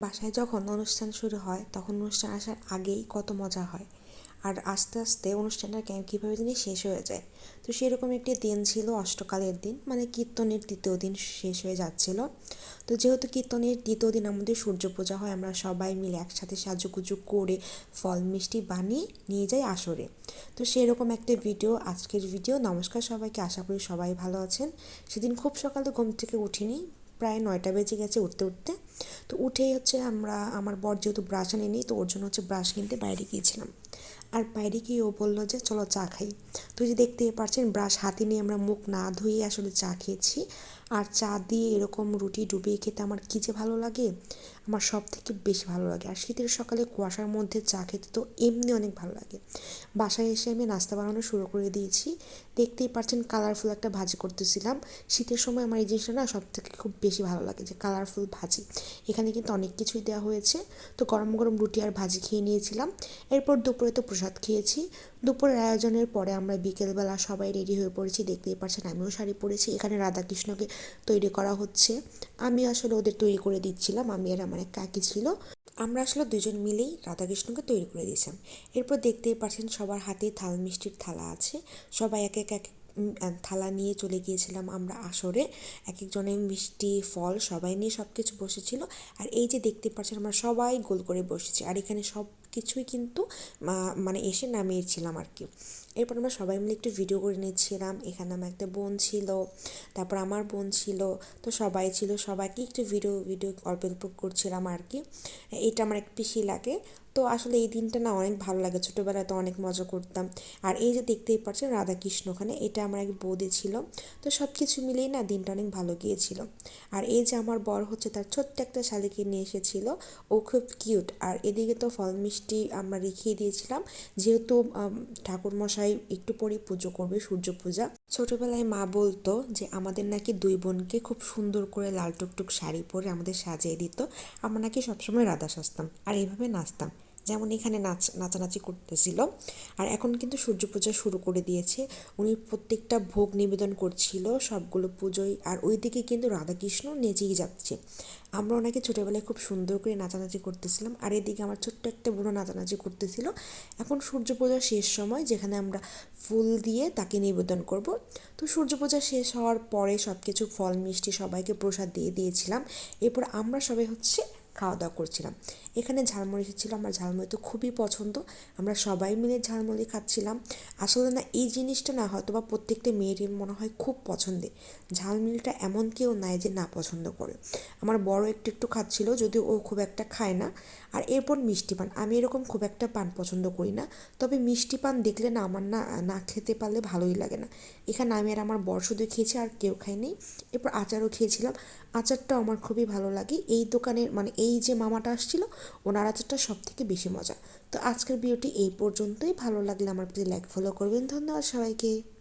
বাসায় যখন অনুষ্ঠান শুরু হয়, তখন অনুষ্ঠান আসার আগেই কত মজা হয়। আর আস্তে আস্তে অনুষ্ঠানটা কীভাবে জানি শেষ হয়ে যায়। তো সেরকম একটি দিন ছিল অষ্টকালের দিন মানে কীর্তনের দ্বিতীয় দিন শেষ হয়ে যাচ্ছিল। তো যেহেতু কীর্তনের দ্বিতীয় দিন আমাদের সূর্য পূজা হয়, আমরা সবাই মিলে একসাথে সাজুগুজু করে ফল, মিষ্টি বানিয়ে নিয়ে যাই আসরে। তো সেরকম একটা ভিডিও, আজকের ভিডিও। নমস্কার সবাইকে, আশা করি সবাই ভালো আছেন। সেদিন খুব সকালে ঘুম থেকে উঠিনি, প্রায় নয়টা বেজে গেছে উঠতে উঠতে। তো উঠেই হচ্ছে আমরা, আমার বর যেহেতু ব্রাশ আনেনি, তো ওর জন্য হচ্ছে ব্রাশ কিনতে বাইরে গিয়েছিলাম। আর বাইরে গিয়ে ও বলল যে, চলো চা খাই। তো যে দেখতেই পারছেন ব্রাশ হাতে নিয়ে আমরা মুখ না ধুয়ে আসলে চা খেয়েছি। আর চা দিয়ে এরকম রুটি ডুবিয়ে খেতে আমার কী যে ভালো লাগে? আমার সব থেকে বেশি ভালো লাগে। আর শীতের সকালে কুয়াশার মধ্যে চা খেতে তো এমনি অনেক ভালো লাগে। বাসায় এসে আমি নাস্তা বানানো শুরু করে দিয়েছি। দেখতেই পারছেন কালারফুল একটা ভাজি করতেছিলাম। শীতের সময় আমার এই জিনিসটা না সব থেকে খুব বেশি ভালো লাগে যে কালারফুল ভাজি। এখানে কিন্তু অনেক কিছুই দেওয়া হয়েছে। তো গরম গরম রুটি আর ভাজি খেয়ে নিয়েছিলাম। এরপর দুপুরে তো প্রসাদ খেয়েছি। দুপুরের আয়োজনের পরে আমরা বিকেলবেলা সবাই রেডি হয়ে পড়েছি। দেখতেই পাচ্ছেন আমিও শাড়ি পরেছি। এখানে রাধাকৃষ্ণকে তৈরি করা হচ্ছে। আমি আসলে ওদের তৈরি করে দিচ্ছিলাম। আমি আর আমার এক কাকি ছিল। আমরা আসলে দুজন মিলেই রাধাকৃষ্ণকে তৈরি করে দিয়েছিলাম। এরপর দেখতেই পাচ্ছেন সবার হাতে থাল মিষ্টির থালা আছে। সবাই এক এক থালা নিয়ে চলে গিয়েছিলাম আমরা আসরে। এক একজনের মিষ্টি, ফল সবাই নিয়ে সব কিছু বসেছিল। আর এই যে দেখতে পাচ্ছেন আমরা সবাই গোল করে বসেছি। আর এখানে সব কিছুই কিন্তু মানে এসে নামিয়েছিলাম আর কি। এরপর আমরা সবাই মিলে একটু ভিডিও করে নিচ্ছিলাম। এখানে আমার একটা বোন ছিল, তারপর আমার বোন ছিল, তো সবাই ছিল, সবাইকে একটু ভিডিও ভিডিও অল্প অল্প করছিলাম আর কি। এটা আমার এক পিসি লাগে তো আসলে এই দিনটা না অনেক ভালো লাগে। ছোটোবেলায় তো অনেক মজা করতাম। আর এই যে দেখতেই পাচ্ছেন রাধাকৃষ্ণ ওখানে, এটা আমার এক বৌদি ছিল। তো সব কিছু মিলেই না দিনটা অনেক ভালো গিয়েছিল। আর এই যে আমার বর হচ্ছে তার ছোট্ট একটা শালিকে নিয়ে এসেছিল। ও খুব কিউট। আর এদিকে তো ফল মিষ্টি আমরা রেখিয়ে দিয়েছিলাম। যেহেতু ঠাকুরমশাই একটু পরেই পুজো করবে, সূর্য পূজা। ছোটোবেলায় মা বলতো যে আমাদের নাকি দুই বোনকে খুব সুন্দর করে লাল টুকটুক শাড়ি পরে আমাদের সাজিয়ে দিত। আমরা নাকি সবসময় রাধা সাজতাম। আর এইভাবে নাচতাম। যেমন এখানে নাচ, নাচানাচি করতেছিল। আর এখন কিন্তু সূর্য পূজা শুরু করে দিয়েছে। উনি প্রত্যেকটা ভোগ নিবেদন করছিল, সবগুলো পুজোয়। আর ওইদিকে কিন্তু রাধাকৃষ্ণ নেচেই যাচ্ছে। আমরা ওনাকে ছোটোবেলায় খুব সুন্দর করে নাচানাচি করতেছিলাম। আর এদিকে আমার ছোট্ট একটা বুড়ো নাচানাচি করতেছিল। এখন সূর্য পূজা শেষ সময়, যেখানে আমরা ফুল দিয়ে তাকে নিবেদন করব। তো সূর্য পূজা শেষ হওয়ার পরে সব কিছু ফল মিষ্টি সবাইকে প্রসাদ দিয়ে দিয়েছিলাম। এরপর আমরা সবাই হচ্ছে খাওয়া দাওয়া করছিলাম। এখানে ঝালমুড়ি ছিল, আমার ঝালমুড়ি তো খুবই পছন্দ। আমরা সবাই মিলে ঝালমুড়ি খাচ্ছিলাম। আসলে না, এই জিনিসটা না হয়তো বা প্রত্যেকটা মেয়েরই মনে হয় খুব পছন্দের। ঝালমুড়িটা এমন কেউ নাই যে না পছন্দ করে। আমার বড় একটু একটু খাচ্ছিল, যদিও ও খুব একটা খায় না। আর এরপর মিষ্টি পান। আমি এরকম খুব একটা পান পছন্দ করি না। তবে মিষ্টি পান দেখলে না, আমার না না খেতে পারলে ভালোই লাগে না। এখানে আমি আর আমার বর শুধু খেয়েছি, আর কেউ খাইনি এরপর আচারও খেয়েছিলাম। আচারটাও আমার খুবই ভালো লাগে। এই দোকানের মানে এই যে মামাটা আসছিল, ওনার আচারটা সব থেকে বেশি মজা। তো আজকের ভিডিওটি এই পর্যন্তই। ভালো লাগলে আমার প্রতি লাইক ফলো করবেন। ধন্যবাদ সবাইকে।